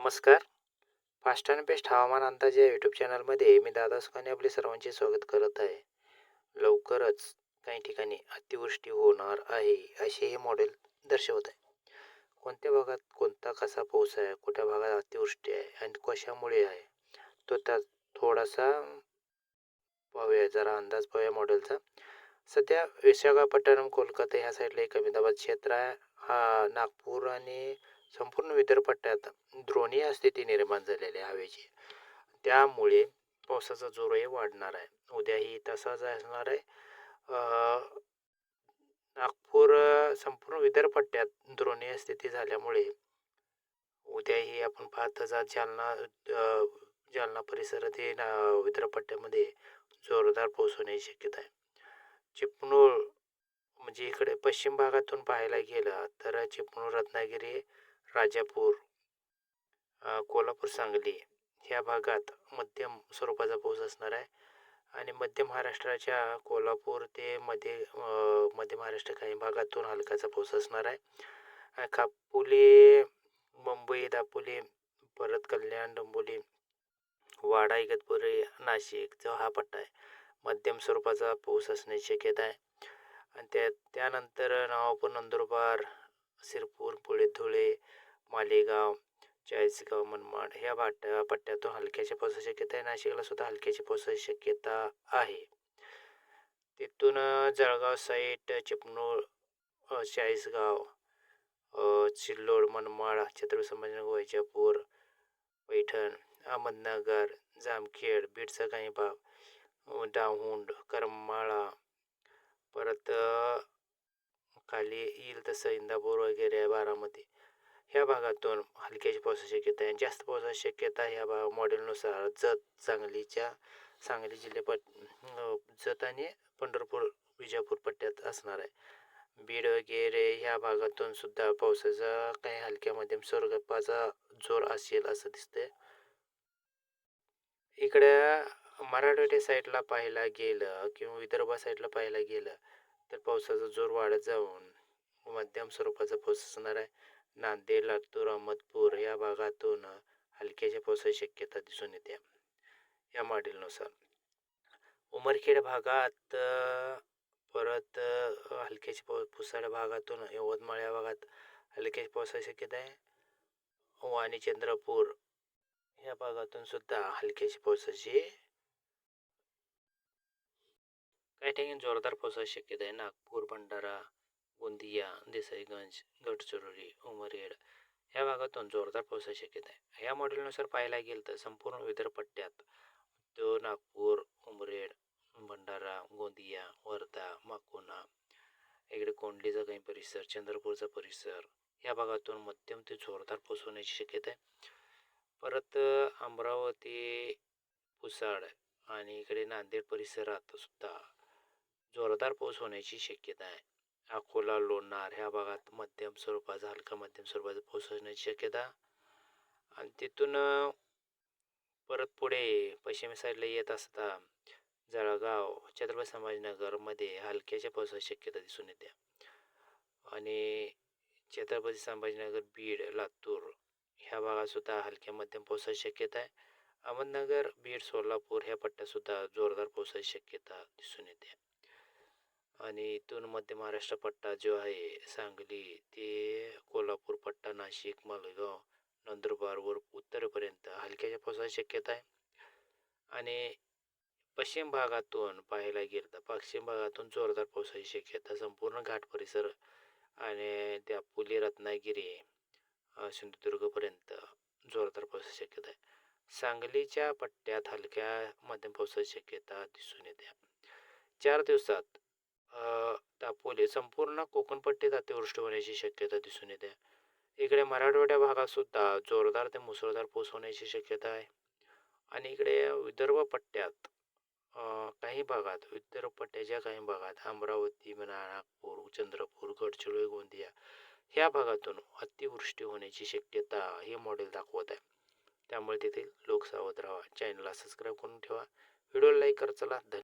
नमस्कार. Fast and best हवामान अंदाज या यूट्यूब चॅनलमध्ये मी दादा सुखाने आपले सर्वांचे स्वागत करत आहे. लवकरच काही ठिकाणी अतिवृष्टी होणार आहे असे हे मॉडेल दर्शवत आहे. कोणत्या भागात कोणता कसा पाऊस आहे कुठल्या भागात अतिवृष्टी आहे आणि कशामुळे आहे? तो त्या थोडासा पाहूया जरा अंदाज पाहूया मॉडेलचा सध्या विशाखापट्टणम कोलकाता ह्या साईडला एक अहमदाबाद क्षेत्र आहे. हा नागपूर आणि संपूर्ण विदर्पट्ट्यात द्रोणीय स्थिती निर्माण झालेली आहे हवेची. त्यामुळे पावसाचा जोरही वाढणार आहे. उद्याही तसाच असणार आहे. नागपूर संपूर्ण विदर्पट्ट्यात द्रोणीय स्थिती झाल्यामुळे उद्याही आपण पाहत जालना जालना परिसरातील अं, ना पट्ट्यामध्ये जोरदार पाऊस होण्याची शक्यता आहे. चिपळूण म्हणजे इकडे पश्चिम भागातून पाहायला गेलं तर चिपळूण रत्नागिरी राजापूर कोल्हापूर सांगली ह्या भागात मध्यम स्वरूपाचा पाऊस असणार आहे. आणि मध्य महाराष्ट्राच्या कोल्हापूर ते मध्ये मध्य महाराष्ट्र काही भागातून हलकाचा पाऊस असणार आहे. कापोली मुंबई दापोली परत कल्याण डोंबोली वाडा इगतपुरी नाशिक जो हा पट्टा आहे मध्यम स्वरूपाचा पाऊस असण्याची शक्यता आहे. आणि त्या त्यानंतर नवापूर नंदुरबार सिरपूर पुढे धुळे मालेगाव चाळीसगाव मनमाड ह्या पट्ट्या पट्ट्यातून हलक्याच्या पावसाची शक्यता आहे. नाशिकला सुद्धा हलक्याची पावसाची शक्यता आहे. तिथून जळगाव साईट चिपणूर चाळीसगाव चिल्लोड सिल्लोड मनमाड छत्रपती संभाजीनगर वैजापूर पैठण अहमदनगर जामखेड बीडचा काही भाग दाहुंड करमाळा परत खाली येईल तसं इंदापूर वगैरे आहे बारामती. ह्या भागातून हलक्याची पावसाची शक्यता आहे. जास्त पावसाची शक्यता ह्या भाग मॉडेलनुसार जत सांगलीच्या सांगली जिल्ह्यापट जत आणि पंढरपूर विजापूर पट्ट्यात असणार आहे. बीड वगैरे ह्या भागातून सुद्धा पावसाचा काही हलक्या मध्यम स्वरूपाचा जोर असेल असं दिसतंय. इकडे मराठवाड्या साईडला पाहायला गेलं किंवा विदर्भा साईडला पाहायला गेलं तर पावसाचा जोर वाढत जाऊन मध्यम स्वरूपाचा पाऊस असणार आहे. नांदेड लातूर अहमदपूर या भागातून हलक्याच्या पावसाची शक्यता दिसून येते. या मॉडेलनुसार. उमरखेड भागात परत हलक्याच्या पाऊस पुसाड भागातून यवतमाळ या भागात हलक्याच्या पावसाची शक्यता आहे. वाणी चंद्रपूर या भागातून सुद्धा हलक्याची पावसाची काही ठिकाणी जोरदार पावसाची शक्यता आहे. नागपूर भंडारा गोंदिया देसाईगंज गडचिरोली उमरेड या भागातून जोरदार पावसाची शक्यता आहे. या मॉडेलनुसार पाहायला गेलं तर संपूर्ण विदर्भ पट्ट्यात तो नागपूर उमरेड भंडारा गोंदिया वर्धा माकोना इकडे कोंडलीचा काही परिसर चंद्रपूरचा परिसर या भागातून मध्यम ते जोरदार पाऊस होण्याची शक्यता आहे. परत अमरावती पुसाड आणि इकडे नांदेड परिसरात सुद्धा जोरदार पाऊस होण्याची शक्यता आहे. अकोला लोणार ह्या भागात मध्यम स्वरूपाचा हलका मध्यम स्वरूपाचा पाऊस असण्याची शक्यता. आणि तिथून परत पुढे पश्चिम साईडला येत असता जळगाव छत्रपती संभाजीनगरमध्ये हलक्याच्या पावसाची शक्यता दिसून येते. आणि छत्रपती संभाजीनगर बीड लातूर ह्या भागातसुद्धा हलक्या मध्यम पावसाची शक्यता आहे. अहमदनगर बीड सोलापूर ह्या पट्ट्यातसुद्धा जोरदार पावसाची शक्यता दिसून येते. आणि इथून मध्य महाराष्ट्र पट्टा जो आहे सांगली ते कोल्हापूर पट्टा नाशिक मालेगाव नंदुरबारवर उत्तरेपर्यंत हलक्याच्या पावसाची शक्यता आहे. आणि पश्चिम भागातून पाहायला गेलं तर पश्चिम भागातून जोरदार पावसाची शक्यता संपूर्ण घाट परिसर आणि त्या पुली रत्नागिरी सिंधुदुर्गपर्यंत जोरदार पावसाची शक्यता आहे. सांगलीच्या पट्ट्यात हलक्या मध्यम पावसाची शक्यता दिसून येते. चार दिवसात दापोली. संपूर्ण कोकणपट्टीत अतिवृष्टी होण्याची शक्यता दिसून येते. इकडे मराठवाड्या भागात सुद्धा जोरदार ते मुसळधार पाऊस होण्याची शक्यता आहे. आणि इकडे विदर्भ पट्ट्यात काही भागात विदर्भ पट्ट्याच्या काही भागात अमरावती म्हणा नागपूर चंद्रपूर गडचिरोली गोंदिया ह्या भागातून अतिवृष्टी होण्याची शक्यता हे मॉडेल दाखवत आहे. त्यामुळे तेथील लोक सावध राहा. चॅनलला सबस्क्राईब करून ठेवा. व्हिडिओला लाईक करत चला धन्यवाद.